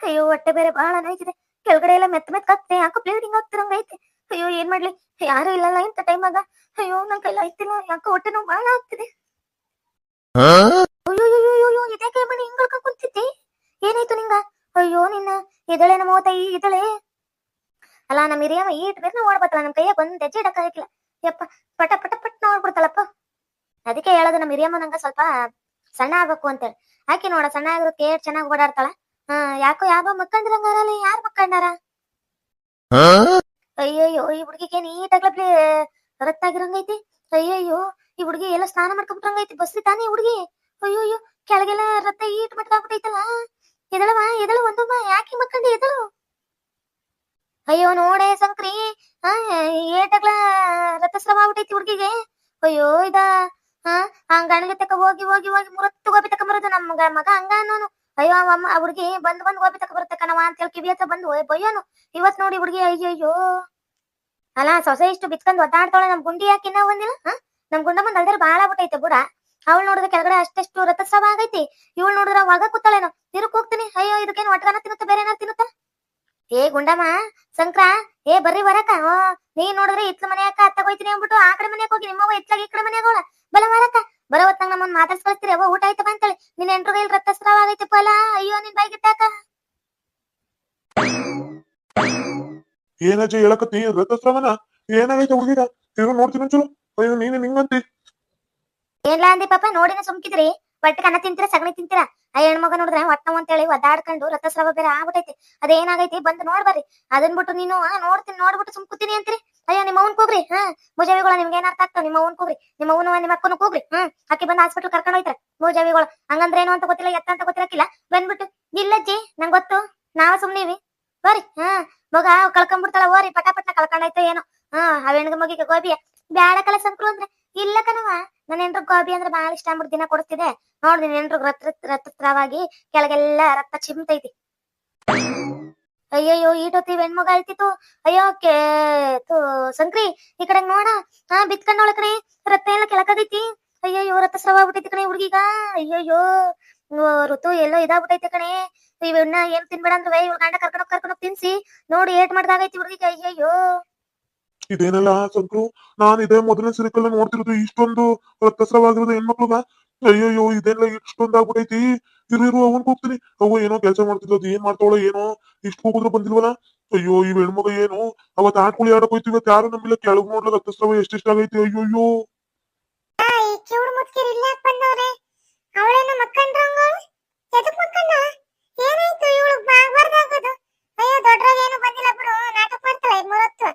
ಅಯ್ಯೋ, ಹೊಟ್ಟೆ ಬೇರೆ ಬಹಳ ನೋಯ್ತಿದೆ ಕೆಳಗಡೆ ಎಲ್ಲ ಮೆತ್ತ ಮೆತ್ತ ಆಗ್ತದೆ ಯಾಕೋ ಬ್ಲೀಡಿಂಗ್ ಆಗ್ತಿರಂಗ ಅಯ್ಯೋ, ಏನ್ ಮಾಡ್ಲಿ? ಯಾರು ಇಲ್ಲಲ್ಲ ಇಂತ ಟೈಮಾಗ ಅಯ್ಯೋ, ನನ್ ಕೈಲ ಐತಿಲ್ಲ ಯಾಕೋ ಹೊಟ್ಟೆ ನೋವು ಬಹಳ ಆಗ್ತಿದೆ. ಅಯ್ಯೋ ಇದಕ್ಕೆ ಮಣಿ ಹಿಂಗಳ್ಕ ಕುಂತಿದ್ದಿ? ಏನಾಯ್ತು ನಿಂಗ? ಅಯ್ಯೋ, ನಿನ್ನ ಎದಳೆ ನಮ್ಮ ಇದಳೆ ಅಲ್ಲ, ನಮ್ಮ ಹಿರಿಯಮ್ಮ ಈಟ್ ಬೇರೆ ಓಡ್ಬತ್ತಲ್ಲ, ನಮ್ ಕೈಯಾಗ ಒಂದ್ ಹೆಜ್ಜೆ ಇಡಕ್ಕಾಗಿಲ್ಲ ಯಪ್ಪ, ಪಟ ಪಟ ಪಟ್ ನೋಡ್ಬಿಡ್ತಲ್ಲಪ್ಪ ಅದಕ್ಕೆ ಹೇಳೋದು ನಮ್ಮ ಹಿರಿಯಮ್ಮ ನಂಗ ಸ್ವಲ್ಪ ಸಣ್ಣ ಆಗ್ಬೇಕು ಅಂತೇಳಿ ಆಕೆ ನೋಡ ಸಣ್ಣ ಆಗಿರೋಕೆ ಏಟ್ ಚೆನ್ನಾಗಿ ಓಡಾಡ್ತಾಳ. ಹಾ ಯಾಕೋ ಯಾವ ಮಕ್ಕಂಡ್ರಂಗಾರಲ್ಲಿ ಯಾರ್ ಮಕ್ಕಂಡಾರ? ಅಯ್ಯಯ್ಯೋ ಈ ಹುಡುಗಿಗೆ ನೀಟಾಗ್ಲಪ್ಲಿ ರಕ್ತ ಆಗಿರಂಗೈತಿ ಅಯ್ಯಯ್ಯೋ ಈ ಹುಡುಗಿ ಎಲ್ಲ ಸ್ನಾನ ಮಾಡ್ಕೊಂಡ್ಬಿಟ್ರಂಗೈತಿ ಬಸ್ಲಿ ತಾನೇ ಹುಡುಗಿ. ಅಯ್ಯಯ್ಯೋ ಕೆಳಗೆಲ್ಲ ರತ್ತ ಈಟ್ ಮಟ್ಟಾಗ್ಬಿಟ್ಟೈತಲ್ಲ ಎದಳವ ಎದಳು ಒಂದಮ್ಮ ಯಾಕೆ ಮಕ್ಕಂಡಿ ಎದಳು? ಅಯ್ಯೋ ನೋಡೆ ಸಂಕ್ರಿ. ಹಾ ಏಟಾಗ್ಲ ರಕ್ತಸ್ರಾವ ಆಗ್ಬಿಟ್ಟೈತಿ ಹುಡುಗಿಗೆ. ಅಯ್ಯೋ ಇದ ಹಾ ಹಂಗ ತಕ ಹೋಗಿ ಹೋಗಿ ಹೋಗಿ ಮುರತ್ತು ಗೋಬಿ ತಕ ಬರೋದು ನಮ್ಮ ಮಗ ಹಂಗ ಅನ್ನೋನು. ಅಯ್ಯೋ, ಅಮ್ಮ, ಆ ಹುಡುಗಿ ಬಂದ್ ಬಂದ್ ಗೋಬಿ ತಕ ಬರುತ್ತೆ ಅಂತ ಹೇಳಿ ಕಿವಿ ಹತ್ರ ಬಂದು ಬಯ್ಯೋನು. ಇವತ್ ನೋಡಿ ಹುಡುಗಿ, ಅಯ್ಯಯ್ಯೋ. ಅಲ್ಲ, ಸೊಸೆ ಇಷ್ಟು ಬಿತ್ಕೊಂಡ್ ಒದ್ದಾಡ್ತಾಳೆ, ನಮ್ ಗುಂಡಿ ಯಾಕೆ ಬಂದಿಲ್ಲ? ಹಾ? ನಮ್ ಗುಂಡ ಬಂದ್ ಅಲ್ದಾರ ಬಾಳ ಬಿಟ್ಟೈತೆ ಬುಡ ಅವಳು ನೋಡಿದ್ರೆ ಕೆಳಗಡೆ ಅಷ್ಟೆಷ್ಟು ರಥೋತ್ಸವ ಆಗೈತಿ ಇವಳು ನೋಡಿದ್ರ ಒಳಗ ಕೂತಾಳೇನೋ. ತಿರುಕ್ ಹೋಗ್ತೀನಿ. ಅಯ್ಯೋ, ಇದಕ್ಕೇನು ಒಟ್ಟನ ತಿನ್ನುತ್ತ, ಬೇರೆ ಏನಾರು ತಿನ್ನುತ್ತ? ಏ, ಗುಂಡಮ್ಮ, ಸಂಕ್ರ, ಏ, ಬರ್ರಿ ಬರಕ ನೀ ನೋಡಿದ್ರೆ ಇತ್ಲ ಮನೆಯಾಕ ಅತ್ತ ಹೋಯ್ತೀನಿ ಅಂದ್ಬಿಟ್ಟು ಆ ಕಡೆ ಮನೆಯಾಗ ಹೋಗಿ ನಿಮ್ಮವ್ವ ಇತ್ಲಾಗ ಈ ಕಡೆ ಮನೆಯಾಗ ಬಲ ಬರಕ ಬರೋ ಹೊತ್ತಾಗ ನಮ್ಮನ್ನ ಮಾತಾಡ್ಸ್ ಕಳಿಸ್ತೀರಿ ಅವ್ವ ಊಟ ಆಯ್ತಪ್ಪ ಅಂತೇಳಿ. ನಿನ್ನ ಎಂಟ್ರ ಕೈಲಿ ರಕ್ತಸ್ರಾವ ಆಗೈತಪ್ಪ ಅಲ್ಲ ಅಯ್ಯೋ ನಿನ್ ಬೈಗಿಟ್ಟಾಕ ಏನಜ್ಜಿ ಹೇಳಕತ್ತಿ ರಥಸ್ರಾವನ ಏನಾಗೈತೆ ಹುಡುಗಿಗ? ತಿರು ನೋಡ್ತೀನಿ ಒಂಚೂರು. ಅಯ್ಯೋ ನೀನು ನಿಂಗಂತಿ ಏನ್ಲಾ ಅಂದಿ ಪಾಪ? ನೋಡಿನ ಸುಮ್ಕಿದ್ರಿ. ಹೊಟ್ಟೆ ಕನ್ನ ತಿಂತೀರ ಸಗಣಿ ತಿಂತೀರ? ಆ ಹೆಣ್ಮಗ ನೋಡಿದ್ರೆ ಅಂತ ಹೇಳಿ ಒದ್ದಾಡ್ಕೊಂಡು ರಥಸ್ರಾವ ಬೇರೆ ಆಗ್ಬಿಟ್ಟೈತಿ ಅದೇನಾಗೈತಿ ಬಂದು ನೋಡ್ಬರ್ರಿ ಅದನ್ ಬಿಟ್ಟು ನೀನು ನೋಡ್ತೀನಿ, ನೋಡ್ಬಿಟ್ಟು ಸುಮ್ ಕೂತೀನಿ ಅಂತೀರಿ? ಅಯ್ಯ, ನಿಮ್ಮ ಅವ್ನ್ ಕೂಗ್ರಿ, ಹಾ? ಭುಜವಿಗಳ ನಿಮ್ಗೆ ಏನ್ ಅರ್ಥ ಆಗ್ತಾವ? ನಿಮ್ಮ ಅವ್ನ್ ಕೂಗ್ರಿ. ನಿಮ್ಮ ಅವ್ನು, ನಿಮ್ಮ ಅಕ್ಕನು ಕೂಗ್ರಿ, ಹ್ಮ್? ಅಕ್ಕಿ ಬಂದು ಹಾಸ್ಪಿಟಲ್ ಕರ್ಕೊಂಡು ಹೋಯ್ತಾರೆ ಭುಜವಿಗಳು. ಹಂಗಂದ್ರೆ ಏನು ಅಂತ ಗೊತ್ತಿಲ್ಲ, ಎತ್ತ ಅಂತ ಗೊತ್ತಿರಕ್ಕಿಲ್ಲ ಬಂದ್ಬಿಟ್ಟು ಇಲ್ಲಜ್ಜಿ ನಂಗ್ ಗೊತ್ತು. ನಾವ್ ಸುಮ್ನಿವಿ. ಬರ್ರಿ, ಹಾ? ಮಗ ಕಳ್ಕೊಂಡ್ಬಿಡ್ತಾಳ ಓರಿ ಪಟಾಪಟ್ನ ಕಳ್ಕೊಂಡಾಯ್ತು ಏನೋ. ಹಾ, ಆ ಹೆಣ್ಗ ಮಗಿಗೆ ಗೋಬಿಯ. ಬ್ಯಾಡ ಕಲ ಸಂಕ್ರು ಅಂದ್ರೆ. ಇಲ್ಲ ಕಣವ ನನ್ನ ಹೆಂಡ್ರ ಗೋಬಿ ಅಂದ್ರೆ ಬಾಳ ಇಷ್ಟ ಅಂದ್ಬಿಟ್ಟು ದಿನ ಕೊಡ್ತಿದೆ ನೋಡ್ರಿ ಹೆಂಡ್ರು ರಕ್ತ ರಕ್ತಸ್ರಾವಾಗಿ ಕೆಳಗೆಲ್ಲ ರಕ್ತ ಚಿಮ್ತೈತಿ. ಅಯ್ಯಯ್ಯೋ ಈಟೋತಿ ಹೆಣ್ಮಗ ಆಯ್ತಿತ್ತು. ಅಯ್ಯೋ, ಕೇ ಸಂಕ್ರಿ, ಈ ಕಡೆ ನೋಡ. ಹಾ ಬಿತ್ಕೊಂಡೋಳ ಕಣೆ ರಕ್ತ ಎಲ್ಲ ಕೆಳಕದೈತಿ. ಅಯ್ಯಯ್ಯೋ ರಕ್ತಸ್ರಾವ ಆಗ್ಬಿಟ್ಟೈತಿ ಕಣೆ ಹುಡುಗಿಗ. ಅಯ್ಯಯ್ಯೋ ಋತು ಎಲ್ಲೋ ಇದಾಗ್ಬಿಟ್ಟೈತೆ ಕಣೆ. ಇವನ್ನ ಏನ್ ತಿನ್ಬೇಡ ಅಂದ್ರೆ ಇವ್ರ ಗಂಡ ಕರ್ಕೊಂಡೋಗ್ ಕರ್ಕೊಂಡೋಗ್ ತಿನ್ಸಿ. ನೋಡಿ, ಏಟ್ ಮಾಡ್ದಾಗೈತಿ ಹುಡುಗಿಗ. ಅಯ್ಯಯ್ಯೋ. ಇದೇನಲ್ಲ ಸಂಕ್ರು ನಾನು ಇದೇ ಮೊದಲನೇ ಸಿರಿಕಲ್ಲ ನೋಡ್ತಿರೋದು ಇಷ್ಟೊಂದು ರಕ್ತಸ್ರವಾಗಿರೋದು ಹೆಣ್ಮಕ್ಳುಗ? ಅಯ್ಯಯ್ಯೋ ಇದೆಲ್ಲ ಇಷ್ಟೊಂದು ಆಗ್ಬಿಟ್ಟೈತಿ ಇರು ಇರು, ಅವನ್ ಹೋಗ್ತೀನಿ ಅವ ಏನೋ ಕೆಲಸ ಮಾಡ್ತಿದ್ಲು ಅದು ಏನ್ ಮಾಡ್ತಾವಳ ಏನೋ? ಇಷ್ಟು ಹೋಗಿದ್ರು ಬಂದಿಲ್ವಲ್ಲ? ಅಯ್ಯೋ, ಈ ಹೆಣ್ಮಗ ಏನು? ಅವತ್ ಆಟ್ಕುಳಿ ಆಡಕ್ ಹೋಯ್ತು ಇವತ್ತು ಯಾರು ನಮ್ಮಿಲ್ಲ ಕೆಳಗ್ ನೋಡ್ಲ ರಕ್ತಸ್ರಾವ ಎಷ್ಟೆಷ್ಟಾಗೈತಿ ಅಯ್ಯಯ್ಯೋ. ಏನಾಯ್ತು ಇವಳು? ಬಾಗ್ಬಾರ್ದಾಗೋದು ಅಯ್ಯೋ ದೊಡ್ಡರಾಗ ಏನು ಬಂದಿಲ್ಲ ಬಿಡು. ನಾಟಕ ಮಾಡ್ತಾಳೆ ಮೂವತ್ತು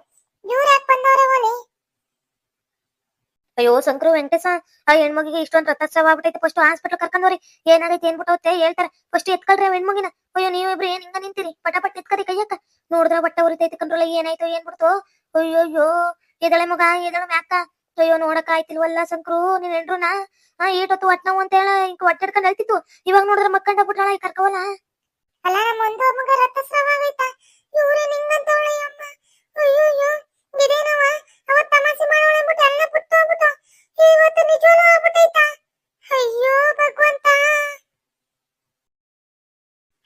ಅಯ್ಯೋ ಶಂಕರು ವೆಂಕಟೇಶ ಆ ಹೆಣ್ಮಗಿಗೆ ಇಷ್ಟೊಂದು ರಕ್ತಸ್ರಾವ ಆಗ್ಬಿಟ್ಟೈತೆ ಫಸ್ಟ್ ಹಾಸ್ಪಿಟಲ್ ಕರ್ಕೊಂಡವ್ರಿ ಏನಾಗೈತೆ ಏನ್ ಬಿಟ್ಟವತ್ತೆ ಹೇಳ್ತಾರೆ. ಫಸ್ಟ್ ಎತ್ಕೊಳ್ರಿ ಹೆಣ್ಮಗಿನ. ಅಯ್ಯೋ ನೀವಿಬ್ರು ಏನ್ ಹಿಂಗ ನಿಂತೀರಿ? ಪಟ ಪಟ್ ಎತ್ಕರಿ ಕೈಯಕ್ಕ. ನೋಡಿದ್ರ ಬಟ್ಟ ಉರಿತೈತಿ ಕಂಡ್ರಲ್ಲ ಏನಾಯ್ತು ಏನ್ ಬಿಡ್ತೋ ಅಯ್ಯೋ ಎದಳೆ ಮಗ ಎದಳ ಮ್ಯಾಕ. ಅಯ್ಯೋ ನೋಡಕ್ ಆಯ್ತಿಲ್ವಲ್ಲ ಸಂಕ್ರು ನೀನ್ ಹೆಂಡ್ರುನ? ಆ ಏಟೊತ್ತು ಒಟ್ ನೋವು ಅಂತ ಹೇಳ ಹಿಂಗ್ ಹೊಟ್ಟೆಡ್ಕೊಂಡ್ ಅಳ್ತಿತ್ತು ಇವಾಗ ನೋಡಿದ್ರೆ ಮಕ್ಕಂಡ ಬಿಟ್ರಳ ಈ ಕರ್ಕವಲ್ಲ? ಅಲ್ಲ ನಮ್ಮ ಒಂದು ಮಗ ರಕ್ತಸ್ರಾವ ಆಗೈತಾ? ಇವ್ರೇ ನಿಂಗಂತವಳೆ ಅಮ್ಮ? ಅಯ್ಯೋ ಇದೇನವ ಅವತ್ ತಮಾಷೆ ಮಾಡೋಳೆ ಅಂದ್ಬಿಟ್ಟು ಎಲ್ಲ ಬಿಟ್ಟು ಹೋಗ್ಬಿಟ್ಟು. ಇವತ್ತು ಅಯ್ಯೋ ಭಗವಂತ.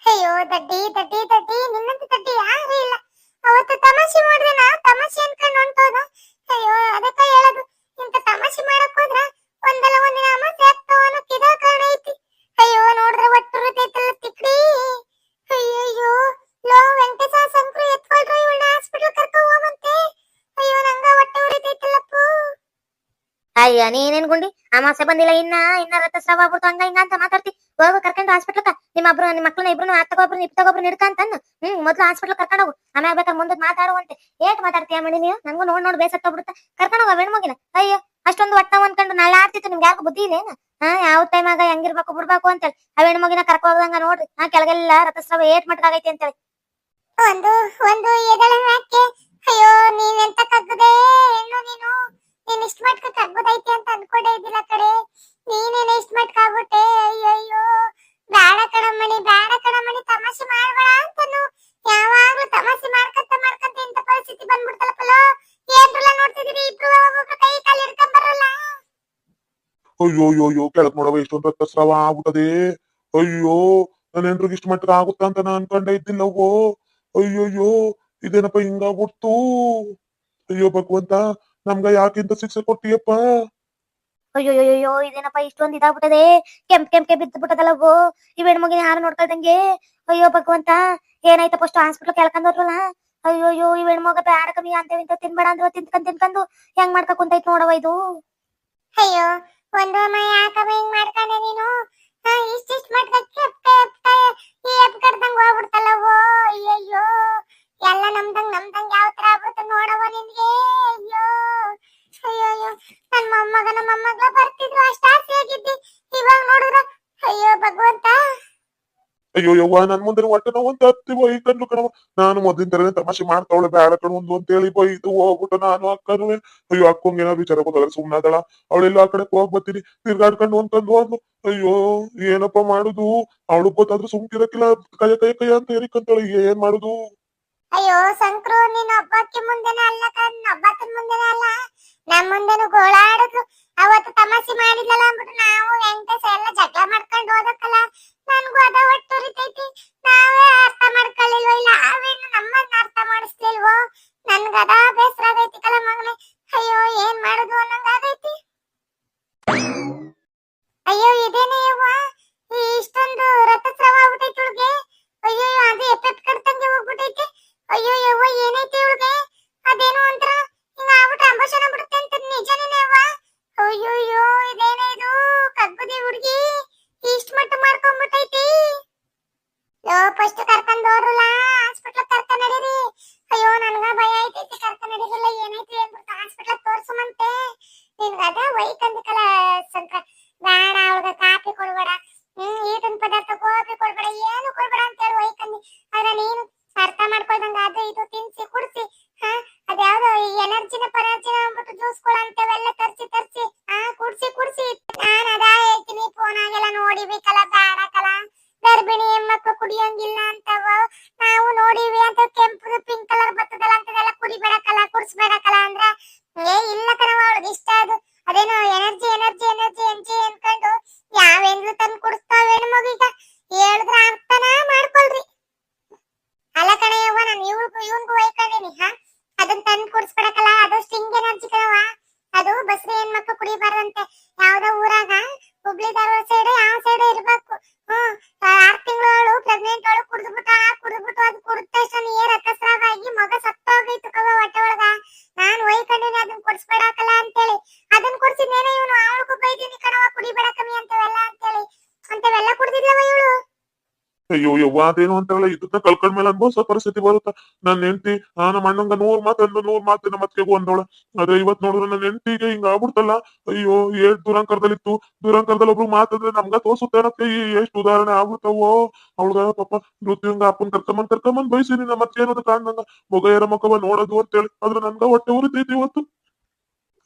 ಅಯ್ಯೋ ದಡ್ಡಿ ದಡ್ಡಿ ದಡ್ಡಿ. ನಿನ್ನಂತ ದಡ್ಡಿ ಯಾರು ಇಲ್ಲ. ಅವತ್ತು ತಮಾಷೆ ಮಾಡಿದೆ ಅಯ್ಯ, ನೀನೇನ್ ಗುಂಡಿ? ಅಮಾಸೆ ಬಂದಿಲ್ಲ, ಇನ್ನ ಇನ್ನ ರಕ್ತಸ್ರಾವ ಆಗ್ಬಿಡ್ತು, ಹಂಗ ಹಿಂಗ ಅಂತ ಮಾತಾಡ್ತಿ. ಹೋಗು, ಕರ್ಕೊಂಡು ಹಾಸ್ಪಿಟ್ಲಕ್ಕ ನಿಮ್ಮ ಒಬ್ರು, ನಿಮ್ಮ ಇಬ್ರು ಅತ್ತಗೊಬ್ರು ಇತ್ತಗೊಬ್ರು ಹಿಡ್ಕಂತನ್ನು ಹ್ಮ್, ಮೊದ್ಲು ಹಾಸ್ಪಿಟ್ಲ್ ಕರ್ಕೊಂಡು ಹೋಗು. ಆಮೇಲೆ ಬೇಕಾದ್ರೆ ಮುಂದೆ ಮಾತಾಡುವಂತೆ. ಏಟ್ ಮಾತಾಡ್ತೀಯ ಮಣಿ ನೀವು ನಂಗೂ ನೋಡ್ ನೋಡ್ ಬೇಸತ್ತೋಗ್ಬಿಡುತ್ತೆ ಕರ್ಕೊಂಡು ಹೋಗ ಹೆಣ್ಮಗಿನ ಅಯ್ಯೋ, ಅಷ್ಟೊಂದು ಒಟ್ಟ ಅನ್ಕೊಂಡು ನಾಳೆ ಆಡ್ತಿತ್ತು, ನಿಮ್ಗೆ ಯಾಕೆ ಬುದ್ಧಿ ಇದೇನ ಹಾ, ಯಾವ ಟೈಮಾಗ ಹೆಂಗಿರ್ಬೇಕು ಬಿಡ್ಬೇಕು ಅಂತೇಳಿ. ಆ ಹೆಣ್ಮಗಿನ ಕರ್ಕೊ ಹೋದಂಗ ನೋಡ್ರಿ. ಆ ಕೆಳಗೆಲ್ಲ ರಕ್ತಸ್ರಾವ ಏಟ್ ಮಟ್ಟಾಗೈತಿ ಅಂತೇಳಿ. ಒಂದು ಒಂದು ಎದಳ ಹಾಕಿ. ಅಯ್ಯೋ, ನೀನೆಂತ ಕಗ್ಗದೆ, ಹೆಣ್ಣು ನೀನು? ನೀನ್ ಇಷ್ಟ ಮಟ್ಕ ಕಗ್ಗುದೈತಿ ಅಂತ ಅನ್ಕೊಂಡೇ ಇದ್ದಿಲ್ಲ ಕಡೆ ನೀನೇನ ಇಷ್ಟ ಮಟ್ಕ ಆಗ್ಬಿಟ್ಟೆ? ಅಯ್ಯಯ್ಯೋ. ಬೇಡ ಕಣಮ್ಮಣಿ ಬೇಡ ಕಣಮ್ಮಣಿ, ತಮಾಷೆ ಮಾಡ್ಬೇಡ ಅಂತನು. ಯಾವಾಗ್ಲೂ ತಮಾಷೆ ಮಾಡ್ಕಂತ ಮಾಡ್ಕಂತ ಇಂತ ಪರಿಸ್ಥಿತಿ ಬಂದ್ಬಿಡ್ತಲ್ಲಪ್ಪಲೋ ಏನ್ರಲ್ಲ ನೋಡ್ತಿದೀರಿ? ಇಬ್ರು ಕೈ ಕಾಲು ಹಿಡ್ಕೊಂಡ್ ಬರಲ್ಲ? ಅಯ್ಯೋ ಅಯ್ಯೋ ಕೆಳಗ್ ನೋಡವ ಇಷ್ಟೊಂದು ರಕ್ತಸ್ರಾವ ಆಗ್ಬಿಟ್ಟದೆ. ಅಯ್ಯೋ ನನ್ನ ಹೆಂಡ್ರಿಗೆ ಇಷ್ಟ ಮಟ್ಟಿಗೆ ಆಗುತ್ತ ಅಂತ ನಾನು ಅನ್ಕೊಂಡೇ ಇದ್ದಿಲ್ಲವೋ ಅಯ್ಯೋ ಅಯ್ಯೋ ಇದೇನಪ್ಪ ಹಿಂಗಾಗ್ಬಿಡ್ತು ಅಯ್ಯೋ ಭಗವಂತ ನಮ್ಗ ಯಾಕಿಂತ ಶಿಕ್ಷೆ ಕೊಟ್ಟಿಯಪ್ಪ? ಅಯ್ಯೋ ಇದೇನಪ್ಪ ಇಷ್ಟೊಂದ್ ಇದಾಗ್ಬಿಟ್ಟದೆ. ಕೆಂಪ್ ಕೆಂಪ್ ಬಿದ್ದು ಬಿಟ್ಟದಲ್ಲವು ಈ ಹೆಣ್ಮಗಿನ ಯಾರು ನೋಡ್ಕೊಳ್ದಂಗೆ? ಅಯ್ಯೋ ಭಗವಂತ ಏನಾಯ್ತಪ್ಪ ಅಷ್ಟು ಹಾಸ್ಪಿಟಲ್ ಕೆಳ್ಕೊಂಡವ್ರಲ್ಲ ಅಯ್ಯೋ ಈ ಈ ಹೆಣ್ಮಗ ಬ್ಯಾಡ ಕಮ್ಮಿ ಅಂತೇವಿ ಇಂತ ತಿನ್ಬೇಡ ಅಂದ್ರೆ ತಿನ್ಕೊಂಡ್ ತಿನ್ಕೊಂಡು ಹೆಂಗ್ ಮಾಡ್ಕ ಕುಂತೈತ್ ನೋಡವ ಇದು? ಅಯ್ಯೋ ಒಂದು ಅಮ್ಮ ಯಾಕಮ್ಮ ಹಿಂಗ್ ಮಾಡ್ಕೊಂಡೆ ನೀನು? ಹಾ ಇಷ್ಟಿಷ್ಟ ಮಟ್ಟ ಕೆಪ್ಟ ಎಪ್ಟ ಈ ಎಪ್ ಕಡ್ದಂಗ್ ಹೋಗ್ಬಿಡ್ತಲ್ಲವೋ ಅಯ್ಯಯ್ಯೋ ಎಲ್ಲ ನಮ್ದಂಗ್ ನಮ್ದಂಗ್ ಯಾವ ತರ ಆಗ್ಬಿಡ್ತು ನೋಡವ ನಿನ್ಗೆ? ಅಯ್ಯೋ, ಯವ್ವ, ನನ್ ಮುಂದೆ ಹೊಟ್ಟೆ ನೋವು ಅಂತ ಹತ್ತಿ ಬೈಕಂಡ್ಲು ಕಣವ ನಾನು ಮೊದ್ಲಿನ ತರನೇ ತಮಾಷೆ ಮಾಡ್ತಾವಳೆ ಬ್ಯಾಡ ಕಣ, ಒಂದು ಅಂತೇಳಿ ಬೈದು ಹೋಗ್ಬಿಟ್ಟು ನಾನು ಅಕ್ಕನು ಅಯ್ಯೋ, ಅಕ್ಕಂಗೆ ಏನೋ ವಿಚಾರ ಗೊತ್ತಾಗಲ್ಲ ಸುಮ್ನಾದಳ ಅವಳೆಲ್ಲ ಆ ಕಡೆ ಹೋಗ್ ಬರ್ತೀನಿ. ತಿರ್ಗಾಡ್ಕೊಂಡು ಅಂತಂದು ಅಯ್ಯೋ, ಏನಪ್ಪ ಮಾಡುದು? ಅವಳು ಗೊತ್ತಾದ್ರೆ ಸುಮ್ಕಿರಕ್ಕಿಲ್ಲ. ಕೈ ಕೈ ಕೈ ಅಂತ ಏರಿಕಂತಾಳೆ ಏನ್ ಮಾಡುದು? ಅಯ್ಯೋ ಸಂಕ್ರು ನೀನ್ ಒಬ್ಬಕ್ಕೆ ಮುಂದೆನೆ ಅಲ್ಲ ಕಣ್. ಒಬ್ಬಕ್ಕನ್ ಮುಂದೆನೆ ಅಲ್ಲ. ನಮ್ ಮುಂದೆನು ಗೋಳಾಡಿದ್ರು ಅವತ್ತು ತಮಾಷೆ ಮಾಡಿದ್ಲಲ್ಲ ಅಂದ್ಬಿಟ್ಟು ನಾವು ವೆಂಕಟೇಶ ಎಲ್ಲ ಜಗಳ ಮಾಡ್ಕೊಂಡು ಹೋದಕ್ಕಲ್ಲ? ನನ್ಗೂ ಅದ ಒಟ್ಟುರಿತೈತಿ ನಾವೇ ಅರ್ಥ ಮಾಡ್ಕೊಳ್ಳಿಲ್ವೋ? ಇಲ್ಲ ಅವೇನು ನಮ್ಮನ್ನ ಅರ್ಥ ಮಾಡಿಸ್ಲಿಲ್ವೋ? ನನ್ಗದ ಬೇಸರ ಆಗೈತಿ ಕಲ ಮಗನೇ. ಅಯ್ಯೋ, ಏನ್ ಮಾಡುದು ಅನ್ನಂಗಾಗೈತಿ ಅಯ್ಯೋ, ಇದೇನೇ ಯವ್ವ? ಇಷ್ಟೊಂದು ರಕ್ತಸ್ರಾವ ಆಗ್ಬಿಟ್ಟೈತಿ ಇವಳಿಗೆ. ಅಯ್ಯೋ ಅದು ಎಪ್ಪೆಪ್ ಕಡ್ತಂಗೆ ಹೋಗ್ಬಿಟ್ಟೈತಿ ಅಯ್ಯೋ, ಯವ್ವ, ಏನೈತಿ ಇವಳಿಗೆ? ಅದೇನೋ ಒಂಥರ ಹಿಂಗ ಆಗ್ಬಿಟ್ಟು ಬಿಡುತ್ತೆ ಅಂತ ನಿಜನೇನೆ ಅವ್ವ ಅಯ್ಯೋ ಅಯ್ಯೋ ಇದೇನೇ ಇದು ಕಗ್ಗುದಿ ಹುಡುಗಿ. ಇಷ್ಟ ಮಟ್ಟ ಮಾಡ್ಕೊಂಡ್ಬಿಟ್ಟೈತಿ ಯೋ ಫಸ್ಟ್ ಕರ್ಕೊಂಡ್ ಹೋರಲ್ಲ ಹಾಸ್ಪಿಟ್ಲ್ ಕರ್ಕೊಂಡ್ ನಡೀರಿ. ಅಯ್ಯೋ, ನನ್ಗ ಭಯ ಐತೈತಿ, ಕರ್ಕೊಂಡ್ ನಡೀರಿಲ್ಲ ಏನೈತಿ ಅಂದ್ಬಿಟ್ಟು ಹಾಸ್ಪಿಟ್ಲ್ ತೋರ್ಸುಮಂತೆ. ನಿನ್ಗ ಅದ ವೈಕಂದಿಕಲ ಸಂಕ ಬೇಡ ಅವಳಗ ಕಾಪಿ ಕೊಡ್ಬೇಡ. ಹ್ಮ್ ಈಟಿನ ಪದಾರ್ಥ ಕಾಪಿ ಕೊಡ್ಬೇಡ, ಏನು ಕೊಡ್ಬೇಡ ಅಂತ ಹೇಳಿ ವೈಕಂದಿ ಅಯ್ಯೋ, ಯವ್ವ, ಅದೇನು ಅಂತಾರಲ್ಲ ಇದನ್ನ ಕಳ್ಕೊಂಡ್ಮೇಲೆ ಅನ್ಭವಿಸೋ ಪರಿಸ್ಥಿತಿ ಬರುತ್ತ? ನನ್ನ ಹೆಂಡತಿ ನಮ್ಮ ಅಣ್ಣಂಗ ನೂರ್ ಮಾತು ಅಂದ್ರೆ ನೂರ್ ಮಾತು ನಮ್ಮ ಮತ್ತೆಗೂ ಅಂದವಳ. ಆದ್ರೆ ಇವತ್ ನೋಡಿದ್ರೆ ನನ್ನ ಹೆಂಡತಿಗೆ ಹಿಂಗ ಆಗ್ಬಿಡ್ತಲ್ಲ? ಅಯ್ಯೋ ಏಟ್ ದೂರಾಂಕರದಲ್ಲಿತ್ತು? ದೂರಾಂಕರದಲ್ಲಿ ಒಬ್ರು ಮಾತಂದ್ರೆ ನಮ್ಗ ತೋರ್ಸುತ್ತೆ ಅನ್ನಕ್ಕೆ ಎಷ್ಟು ಉದಾಹರಣೆ ಆಗ್ಬಿಡ್ತಾವೋ? ಅವಳ್ಗ, ಪಾಪ, ಮೃತ್ಯುಂಗ ಅಪ್ಪನ್ ಕರ್ಕೊಂಬಂದ್ ಕರ್ಕೊಂಬಂದ್ ಬಯಸಿನಿ ನಮ್ಮ ಮತ್ತೆ ಏನೋ ಕಾಣ್ದಂಗ ಮೊಗ ಏರ ಮಕ್ಕವ ನೋಡೋದು ಅಂತೇಳಿ. ಆದ್ರೆ ನನ್ಗ ಹೊಟ್ಟೆ ಉರಿತೈತಿ ಇವತ್ತು.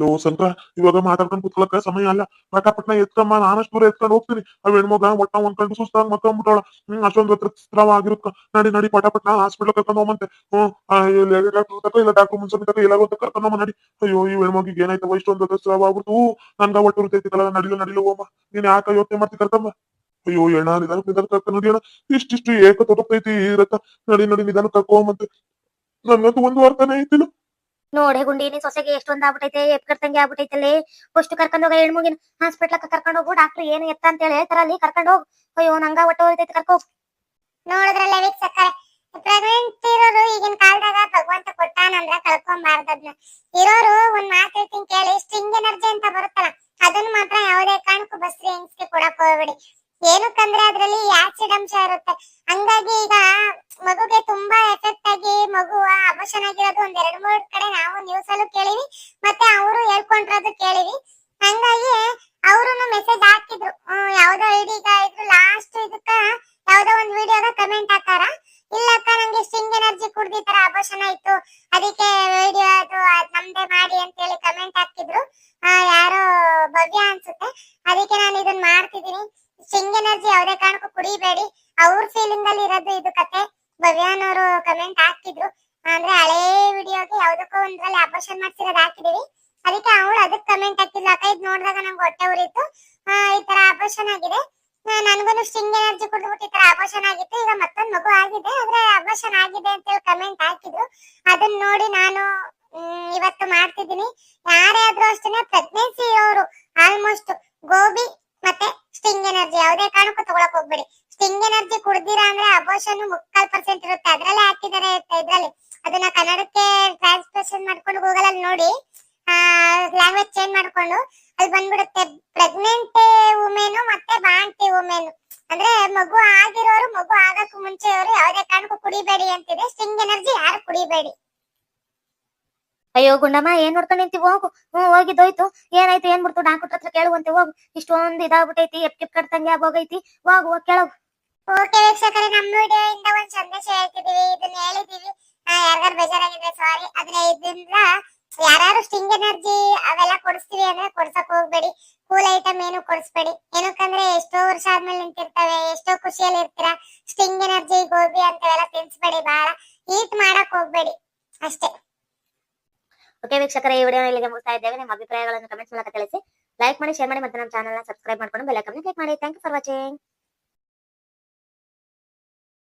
ಓ ಸಂಕ್ರ ಇವಾಗ ಮಾತಾಡ್ಕೊಂಡ್ ಕುತ್ಕೊಳಕ ಸಮಯ ಅಲ್ಲ ಪಟಾಪಟ್ನ ಎತ್ಕಮ್ಮ, ನಾನಷ್ಟು ದೂರ ಎತ್ಕೊಂಡ್ ಹೋಗ್ತೀನಿ. ಅವ್ ಹೆಣ್ಮಗ ಒಟ್ಟ ಒಂದ್ಕೊಂಡು ಸುಸ್ತಾಗ್ ಮಕ್ಕೊಂಡ್ಬಿಟ್ಟವಳ ಹ್ಮ್, ಅಷ್ಟೊಂದು ಹತ್ರ ಆಗಿರುತ್ತ ನಡಿ ನಡಿ, ಪಟಾಪಟ್ನ ಹಾಸ್ಪಿಟಲ್ ಕರ್ಕೊಂಡು ಹೋಗಂತೆ ಹ್ಮ್ ಇಲ್ಲಿ ಡಾಕ್ಟರ್ ತಕ ಇಲ್ಲ ಅಂತ ಕರ್ಕೊಂಡ್ ಹೋಗ ನಡಿ. ಅಯ್ಯೋ, ಈ ಹೆಣ್ಮಗಿಗೆ ಏನಾಯ್ತವ ಇಷ್ಟೊಂದು ರಕ್ತಸ್ರಾವ ಆಗ್ಬಿಟ್ಟು ನನ್ಗ ಒಟ್ಟು ಇರ್ತೈತಿಲ್ಲ ನಡಿಲ್ಲ ಹೋಮ ನೀನ್ ಯಾಕ ಯೋಚನೆ ಮಾಡ್ತಿ ಕರ್ತಮ್ಮ ಅಯ್ಯೋ ಎಣ್ಣ ನಿಧಾನ ನಿಧಾನ ಕರ್ಕೊಂಡ್ ನಡಿ ಅಣ್ಣ. ಇಷ್ಟಿಷ್ಟು ಏಕ ತೊಡಪ್ತೈತಿ ಈ ರಕ್ತ ನಡಿ ನಡಿ ನಿಧಾನ ಕರ್ಕೊಂಬಂತೆ ನನ್ಗಂತೂ ಒಂದು ಅರ್ಥನೇ ಐತಿಲ್ಲ ನೋಡೆ ಗುಂಡಿನಿ ಸೊಸೆಗೆ ಎಷ್ಟೊಂದ್ ಆಗ್ಬಿಟ್ಟೈತೆ ಎಪ್ ಕರ್ತಂಗೆ ಆಗ್ಬಿಟ್ಟೈತಲ್ಲಿ ಫಸ್ಟ್ ಕರ್ಕೊಂಡ್ ಹೋಗ ಹೆಣ್ಮಗಿನ ಹಾಸ್ಪಿಟ್ಲ್ ಕರ್ಕೊಂಡ್ ಹೋಗು ಡಾಕ್ಟರ್ ಏನು ಎತ್ತ ಅಂತ ಹೇಳಿ ಹೇಳ್ತಾರ ಅಲ್ಲಿ ಕರ್ಕೊಂಡ್ ಹೋಗ್. ಅಯ್ಯೋ, ನಂಗ ಒಟ್ಟ ಹೋಗ್ತೈತೆ ಕರ್ಕೊ. ನೋಡಿದ್ರಲ್ಲ ಪ್ರೆಗ್ನೆಂಟ್ ಇರೋರು ಈಗಿನ ಕಾಲದಾಗ ಭಗವಂತ ಕೊಟ್ಟಾನಂದ್ರ ಕಳ್ಕೊಂಬಾರ್ದದ್ನ ಇರೋರು ಒಂದ್ ಮಾತು ಹೇಳ್ತೀನಿ ಕೇಳಿ ಸ್ಟ್ರಿಂಗ್ ಎನರ್ಜಿ ಅಂತ ಬರುತ್ತಲ್ಲ ಅದನ್ನ ಮಾತ್ರ ಯಾವುದೇ ಕಾರಣಕ್ಕೂ ಬಸ್ರಿ ಹೆಂಗ್ಸ್ಗೆ ಕೊಡಕ್ ಹೋಗ್ಬೇಡಿ. ಏನಕ್ಕಂದ್ರೆ ಅದ್ರಲ್ಲಿ? ಆಸಿಡ್ ಅಂಶ ಇರುತ್ತೆ? ಹಂಗಾಗಿ ಈಗ ಮಗುಗೆ ತುಂಬಾ ಎಫೆಕ್ಟ್ ಆಗಿ ಮಗು ಅಪೋಷನ್ ಆಗಿರೋದು ಒಂದ್ ಎರಡ್ ಮೂರ್ ಕಡೆ ನಾವು ನ್ಯೂಸ್ ಅಲ್ಲೂ ಕೇಳಿವಿ, ಮತ್ತೆ ಅವರು ಹೇಳ್ಕೊಂಡಿರೋದು ಕೇಳಿವಿ. ಹಂಗಾಗಿ ಅವ್ರುನು ಮೆಸೇಜ್ ಹಾಕಿದ್ರು. ಯಾವ್ದೋ ಐಡಿಗ ಇದ್ರು. ಲಾಸ್ಟ್ ಇದಕ್ಕ ಯಾವ್ದೋ ಒಂದ್ ವಿಡಿಯೋದ ಕಮೆಂಟ್ ಹಾಕಾರ ಇಲ್ಲಕ್ಕ ನಂಗೆ ಸ್ಟಿಂಗ್ ಎನರ್ಜಿ ಕುಡ್ದು ಈ ತರ ಅಬರ್ಷನ್ ಆಯ್ತು ಅದಕ್ಕೆ ವಿಡಿಯೋ ಅದು ಅದ್ ನಮ್ದೇ ಮಾಡಿ ಅಂತ ಹೇಳಿ ಕಮೆಂಟ್ ಹಾಕಿದ್ರು ಆ, ಯಾರೋ ಭವ್ಯ ಅನ್ಸುತ್ತೆ ಅದಕ್ಕೆ ನಾನು ಇದನ್ನ ಮಾಡ್ತಿದೀನಿ ಸ್ಟಿಂಗ್ ಎನರ್ಜಿ ಯಾವ್ದೇ ಕಾರಣಕ್ಕೂ ಕುಡಿಬೇಡಿ ಅವ್ರ ಫೀಲಿಂಗ್ ಅಲ್ಲಿ ಇರೋದು ಇದು ಕತೆ ಭವ್ಯಾನವರು ಕಮೆಂಟ್ ಹಾಕಿದ್ರು ಅಂದ್ರೆ ಹಳೇ ವಿಡಿಯೋಗೆ ಯಾವ್ದಕ್ಕೋ ಅಬರ್ಷನ್ ಹಾಕಿದೀವಿ. ಅದಕ್ಕೆ ಅವಳು ಅದಕ್ಕೆ ಕಮೆಂಟ್ ಹಾಕಿದ್ಲು. ಅಕ್ಕ ಇದು ನೋಡಿದಾಗ ನಂಗೆ ಹೊಟ್ಟೆ ಉರಿತು. ಈ ತರ ಆಪರೇಷನ್ ಆಗಿದೆ. ನನಗೂ ಸ್ಟಿಂಗ್ ಎನರ್ಜಿ ಕುಡಿದ್ಬಿಟ್ಟು ಈ ತರ ಆಪರೇಷನ್ ಆಗಿತ್ತು. ಈಗ ಮತ್ತೊಂದು ಮಗು ಆಗಿದೆ. ಆದ್ರೆ ಆಪರೇಷನ್ ಆಗಿದೆ ಅಂತ ಹೇಳಿ ಕಮೆಂಟ್ ಹಾಕಿದ್ರು. ಅದನ್ನ ನೋಡಿ ನಾನು ಇವತ್ತು ಮಾಡ್ತಿದ್ದೀನಿ. ಯಾರೇ ಆದ್ರೂ ಅಷ್ಟೇ ಪ್ರೆಗ್ನೆನ್ಸಿ ಇರೋರು ಆಲ್ಮೋಸ್ಟ್ ಗೋಬಿ ಮತ್ತೆ ಸ್ಟಿಂಗ್ ಎನರ್ಜಿ ಯಾವುದೇ ಕಾರಣಕ್ಕೂ ತಗೊಳಕ್ ಹೋಗ್ಬೇಡಿ. ಸ್ಟಿಂಗ್ ಎನರ್ಜಿ ಕುಡ್ದಿರಾ ಅಂದ್ರೆ ಅಬೋಷನ್ ಮುಕ್ಕಾಲ್ ಪರ್ಸೆಂಟ್ ಇರುತ್ತೆ. ಅದ್ರಲ್ಲೇ ಹಾಕಿದ್ದಾರೆ ಇದ್ರಲ್ಲಿ. ಅದನ್ನ ಕನ್ನಡಕ್ಕೆ ಟ್ರಾನ್ಸ್ಲೇಷನ್ ಮಾಡ್ಕೊಂಡು ಗೂಗಲ್ ಅಲ್ಲಿ ನೋಡಿ ಲ್ಯಾಂಗ್ವೇಜ್ ಚೇಂಜ್ ಮಾಡ್ಕೊಂಡು ಅಲ್ಲಿ ಬಂದ್ಬಿಡುತ್ತೆ. ಪ್ರೆಗ್ನೆಂಟ್ ವುಮೆನ್ ಮತ್ತೆ ಬಾಂಟಿ ವುಮೆನ್ ಅಂದ್ರೆ ಮಗು ಆಗಿರೋರು, ಮಗು ಆಗಕ್ಕೂ ಮುಂಚೆಯವರು ಯಾವುದೇ ಕಾರಣಕ್ಕೂ ಕುಡಿಬೇಡಿ ಅಂತಿದೆ. ಸ್ಟಿಂಗ್ ಎನರ್ಜಿ ಯಾರು ಕುಡಿಬೇಡಿ. ಅಯ್ಯೋ ಗುಂಡಮ್ಮ, ಏನ್ ನೋಡ್ಕೊಂಡು ನಿಂತಿ ಹೋಗು. ಹ್ಮ್ ಹೋಗಿದ್ದೋಯ್ತು ಏನಾಯ್ತು? ಏನ್ ಬಿಡ್ತು ಡಾಕ್ಟರ್ ಹತ್ರ ಕೇಳುವಂತೆ ಹೋಗು. ಇಷ್ಟೊಂದು ಇದಾಗ್ಬಿಟ್ಟೈತಿ ಎಪ್ ಕಿಪ್ ಕಟ್ತಂಗೆ ಆಗೋಗೈತಿ. ಹೋಗು, ಹೋಗ್ ಕೇಳವು ಓಕೆ ವೀಕ್ಷಕರೇ, ನಮ್ಮ ವಿಡಿಯೋ ಇಂದ ಒಂದ್ ಸಂದೇಶ ಹೇಳ್ತಿದೀವಿ ಇದನ್ನ ಹೇಳಿದೀವಿ ಯಾರಿಗಾರು ಬೇಜಾರಾಗಿದ್ರೆ ಸಾರಿ ಆದ್ರೆ ಇದರಿಂದ ಯಾರು ಸ್ಟಿಂಗ್ ಎನರ್ಜಿ ಅವೆಲ್ಲ ಕೊಡಿಸ್ತೀವಿ ಅಂದ್ರೆ ಕೊಡ್ಸಕ್ ಹೋಗ್ಬೇಡಿ. ಕೂಲ್ ಐಟಮ್ ಏನು ಕೊಡಿಸ್ಬೇಡಿ. ಏನಕ್ಕಂದ್ರೆ ಎಷ್ಟೋ ವರ್ಷ ಆದ್ಮೇಲೆ ನಿಂತಿರ್ತವೆ, ಎಷ್ಟೋ ಖುಷಿಯಲ್ಲಿ ಇರ್ತೀರಾ. ಸ್ಟಿಂಗ್ ಎನರ್ಜಿ ಗೋಬಿ ಅಂತವೆಲ್ಲ ತಿನ್ಸ್ಬೇಡಿ ಬಹಳ ಈಟ್ ಮಾಡಕ್ ಹೋಗ್ಬೇಡಿ. ಅಷ್ಟೇ. ಓಕೆ ವೀಕ್ಷಕರ, ಈ ವಿಡಿಯೋ ಇಲ್ಲಿಗೆ ಮುಗಿಸ್ತಾ ಇದ್ದೇವೆ. ನಿಮ್ಮ ಅಭಿಪ್ರಾಯಗಳನ್ನು ಕಮೆಂಟ್ ಮೂಲಕ ತಿಳಿಸಿ. ಲೈಕ್ ಮಾಡಿ ಶೇರ್ ಮಾಡಿ ಮತ್ತೆ ನಮ್ಮ ಚಾನಲ್ ಸಬ್ಸ್ಕ್ರೈಬ್ ಮಾಡ್ಕೊಂಡು ಬೆಲ್ ಕ್ಲಿಕ್ ಮಾಡಿ. Thank you for watching